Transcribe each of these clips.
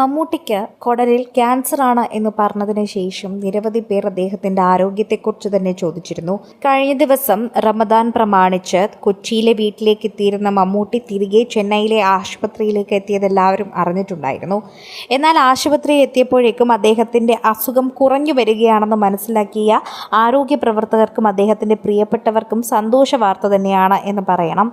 മമ്മൂട്ടിക്ക് കൊടലിൽ ക്യാൻസറാണ് എന്ന് പറഞ്ഞതിന് ശേഷം നിരവധി പേർ അദ്ദേഹത്തിന്റെ ആരോഗ്യത്തെക്കുറിച്ച് തന്നെ ചോദിച്ചിരുന്നു. കഴിഞ്ഞ ദിവസം റമദാൻ പ്രമാണിച്ച് കൊച്ചിയിലെ വീട്ടിലേക്ക് എത്തിയിരുന്ന മമ്മൂട്ടി തിരികെ ചെന്നൈയിലെ ആശുപത്രിയിലേക്ക് എത്തിയത് എല്ലാവരും അറിഞ്ഞിട്ടുണ്ടായിരുന്നു. എന്നാൽ ആശുപത്രിയിൽ എത്തിയപ്പോഴേക്കും അദ്ദേഹത്തിന്റെ അസുഖം കുറഞ്ഞു വരികയാണെന്ന് മനസ്സിലാക്കിയ ആരോഗ്യ പ്രവർത്തകർക്കും അദ്ദേഹത്തിന്റെ പ്രിയപ്പെട്ടവർക്കും സന്തോഷ വാർത്ത തന്നെയാണ് എന്ന് പറയണം.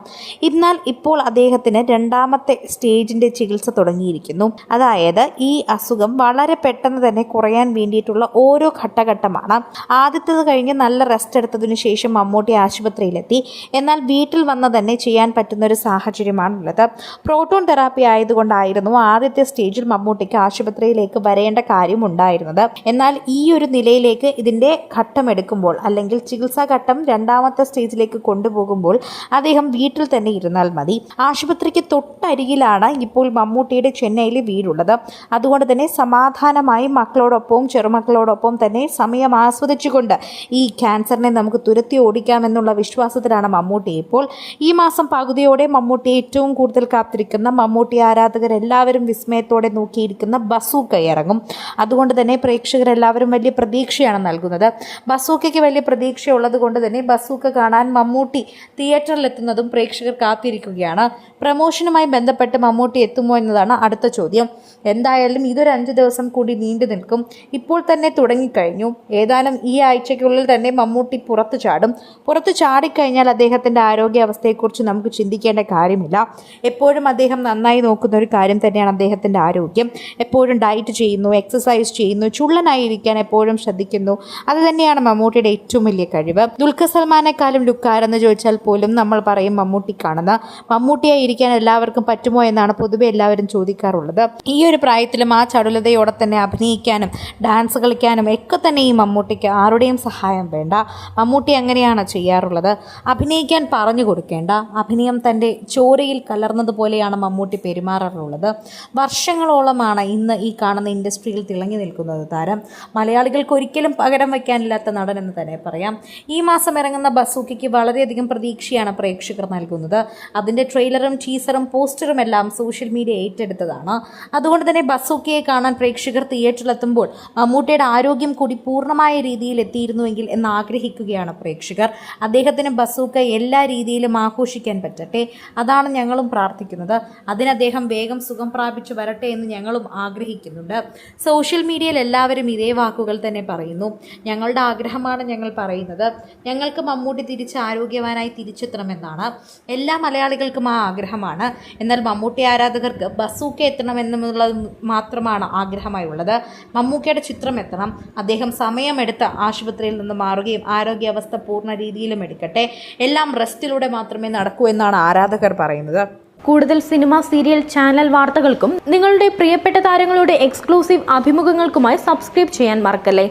എന്നാൽ ഇപ്പോൾ അദ്ദേഹത്തിന് രണ്ടാമത്തെ സ്റ്റേജിന്റെ ചികിത്സ തുടങ്ങിയിരിക്കുന്നു. അതായത് ഈ അസുഖം വളരെ പെട്ടെന്ന് തന്നെ കുറയാൻ വേണ്ടിയിട്ടുള്ള ഓരോ ഘട്ടഘട്ടമാണ്. ആദ്യത്തേത് കഴിഞ്ഞ് നല്ല റെസ്റ്റ് എടുത്തതിനു ശേഷം മമ്മൂട്ടി ആശുപത്രിയിലെത്തി. എന്നാൽ വീട്ടിൽ വന്ന് തന്നെ ചെയ്യാൻ പറ്റുന്ന ഒരു സാഹചര്യമാണുള്ളത്. പ്രോട്ടോൺ തെറാപ്പി ആയതുകൊണ്ടായിരുന്നു ആദ്യത്തെ സ്റ്റേജിൽ മമ്മൂട്ടിക്ക് ആശുപത്രിയിലേക്ക് വരേണ്ട കാര്യം ഉണ്ടായിരുന്നത് എന്നാൽ ഈ ഒരു നിലയിലേക്ക് ഇതിന്റെ ഘട്ടം എടുക്കുമ്പോൾ അല്ലെങ്കിൽ ചികിത്സാ ഘട്ടം രണ്ടാമത്തെ സ്റ്റേജിലേക്ക് കൊണ്ടുപോകുമ്പോൾ അദ്ദേഹം വീട്ടിൽ തന്നെ ഇരുന്നാൽ മതി. ആശുപത്രിക്ക് തൊട്ടരികിലാണ് ഇപ്പോൾ മമ്മൂട്ടിയുടെ ചെന്നൈയിലെ വീടുള്ളത്. അതുകൊണ്ട് തന്നെ സമാധാനമായി മക്കളോടൊപ്പവും ചെറുമക്കളോടൊപ്പം തന്നെ സമയം ആസ്വദിച്ചുകൊണ്ട് ഈ ക്യാൻസറിനെ നമുക്ക് തുരത്തി ഓടിക്കാമെന്നുള്ള വിശ്വാസത്തിലാണ് മമ്മൂട്ടി. ഇപ്പോൾ ഈ മാസം പകുതിയോടെ മമ്മൂട്ടി ഏറ്റവും കൂടുതൽ കാത്തിരിക്കുന്ന മമ്മൂട്ടി ആരാധകരെല്ലാവരും വിസ്മയത്തോടെ നോക്കിയിരിക്കുന്ന ബസൂക്ക ഇറങ്ങും. അതുകൊണ്ട് തന്നെ പ്രേക്ഷകരെല്ലാവരും വലിയ പ്രതീക്ഷയാണ് നൽകുന്നത്. ബസൂക്കയ്ക്ക് വലിയ പ്രതീക്ഷയുള്ളത് കൊണ്ട് തന്നെ ബസൂക്ക കാണാൻ മമ്മൂട്ടി തിയേറ്ററിലെത്തുന്നതും പ്രേക്ഷകർ കാത്തിരിക്കുകയാണ്. പ്രമോഷനുമായി ബന്ധപ്പെട്ട് മമ്മൂട്ടി എത്തുമോ എന്നതാണ് അടുത്ത ചോദ്യം. എന്തായാലും ഇതൊരു അഞ്ച് ദിവസം കൂടി നീണ്ടു നിൽക്കും. ഇപ്പോൾ തന്നെ തുടങ്ങിക്കഴിഞ്ഞു. ഏതാനും ഈ ആഴ്ചയ്ക്കുള്ളിൽ തന്നെ മമ്മൂട്ടി പുറത്തു ചാടും. പുറത്തു ചാടിക്കഴിഞ്ഞാൽ അദ്ദേഹത്തിന്റെ ആരോഗ്യാവസ്ഥയെക്കുറിച്ച് നമുക്ക് ചിന്തിക്കേണ്ട കാര്യമില്ല. എപ്പോഴും അദ്ദേഹം നന്നായി നോക്കുന്ന ഒരു കാര്യം തന്നെയാണ് അദ്ദേഹത്തിന്റെ ആരോഗ്യം. എപ്പോഴും ഡയറ്റ് ചെയ്യുന്നു എക്സസൈസ് ചെയ്യുന്നു ചുള്ളനായിരിക്കാൻ എപ്പോഴും ശ്രദ്ധിക്കുന്നു. അത് തന്നെയാണ് മമ്മൂട്ടിയുടെ ഏറ്റവും വലിയ കഴിവ്. ദുൽഖർ സൽമാനേക്കാളും ലുക്കാരെന്ന് ചോദിച്ചാൽ പോലും നമ്മൾ പറയും മമ്മൂട്ടിക്കാണെന്ന് മമ്മൂട്ടിയായി ഇരിക്കാൻ എല്ലാവർക്കും പറ്റുമോ എന്നാണ് പൊതുവെ എല്ലാവരും ചോദിക്കാറുള്ളത്. ഈ ഒരു പ്രായത്തിലും ആ ചടുലതയോടെ തന്നെ അഭിനയിക്കാനും ഡാൻസ് കളിക്കാനും ഒക്കെ തന്നെ ഈ മമ്മൂട്ടിക്ക് ആരുടെയും സഹായം വേണ്ട. മമ്മൂട്ടി അങ്ങനെയാണ് ചെയ്യാറുള്ളത്. അഭിനയിക്കാൻ പറഞ്ഞു കൊടുക്കേണ്ട. അഭിനയം തന്റെ ചോരയിൽ കലർന്നതുപോലെയാണ് മമ്മൂട്ടി പെരുമാറാറുള്ളത്. വർഷങ്ങളോളമാണ് ഇന്ന് ഈ കാണുന്ന ഇൻഡസ്ട്രിയിൽ തിളങ്ങി നിൽക്കുന്നത് താരം. മലയാളികൾക്ക് ഒരിക്കലും പകരം വയ്ക്കാനില്ലാത്ത നടൻ എന്ന് തന്നെ പറയാം. ഈ മാസം ഇറങ്ങുന്ന ബസൂക്കിക്ക് വളരെയധികം പ്രതീക്ഷയാണ് പ്രേക്ഷകർ നൽകുന്നത്. അതിന്റെ ട്രെയിലറും ടീസറും പോസ്റ്ററും എല്ലാം സോഷ്യൽ മീഡിയ ഏറ്റെടുത്തതാണ്. അതുകൊണ്ട് തന്നെ ബസൂക്കയെ കാണാൻ പ്രേക്ഷകർ തിയേറ്ററിലെത്തുമ്പോൾ മമ്മൂട്ടിയുടെ ആരോഗ്യം കൂടി പൂർണമായ രീതിയിൽ എത്തിയിരുന്നുവെങ്കിൽ എന്ന് ആഗ്രഹിക്കുകയാണ് പ്രേക്ഷകർ. അദ്ദേഹത്തിന് ബസൂക്ക എല്ലാ രീതിയിലും ആഘോഷിക്കാൻ പറ്റട്ടെ. അതാണ് ഞങ്ങളും പ്രാർത്ഥിക്കുന്നത്. അതിന് അദ്ദേഹം വേഗം സുഖം പ്രാപിച്ചു വരട്ടെ എന്ന് ഞങ്ങളും ആഗ്രഹിക്കുന്നുണ്ട്. സോഷ്യൽ മീഡിയയിൽ എല്ലാവരും ഇതേ വാക്കുകൾ തന്നെ പറയുന്നു. ഞങ്ങളുടെ ആഗ്രഹമാണ് ഞങ്ങൾ പറയുന്നത്. ഞങ്ങൾക്ക് മമ്മൂട്ടി തിരിച്ച് ആരോഗ്യവാനായി തിരിച്ചെത്തണമെന്നാണ്. എല്ലാ മലയാളികൾക്കും ആ ആഗ്രഹമാണ്. എന്നാൽ മമ്മൂട്ടി ആരാധകർക്ക് ബസൂക്ക എത്തണമെന്നുള്ളത് മാത്രമാണ് ആഗ്രഹമായി ഉള്ളത് മമ്മൂക്കയുടെ ചിത്രം എത്തണം. അദ്ദേഹം സമയമെടുത്ത് ആശുപത്രിയിൽ നിന്ന് മാറുകയും ആരോഗ്യാവസ്ഥ പൂർണ രീതിയിലും എടുക്കട്ടെ. എല്ലാം റെസ്റ്റിലൂടെ മാത്രമേ നടക്കൂ എന്നാണ് ആരാധകർ പറയുന്നത്. കൂടുതൽ സിനിമ സീരിയൽ ചാനൽ വാർത്തകൾക്കും നിങ്ങളുടെ പ്രിയപ്പെട്ട താരങ്ങളുടെ എക്സ്ക്ലൂസീവ് അഭിമുഖങ്ങൾക്കുമായി സബ്സ്ക്രൈബ് ചെയ്യാൻ മറക്കല്ലേ?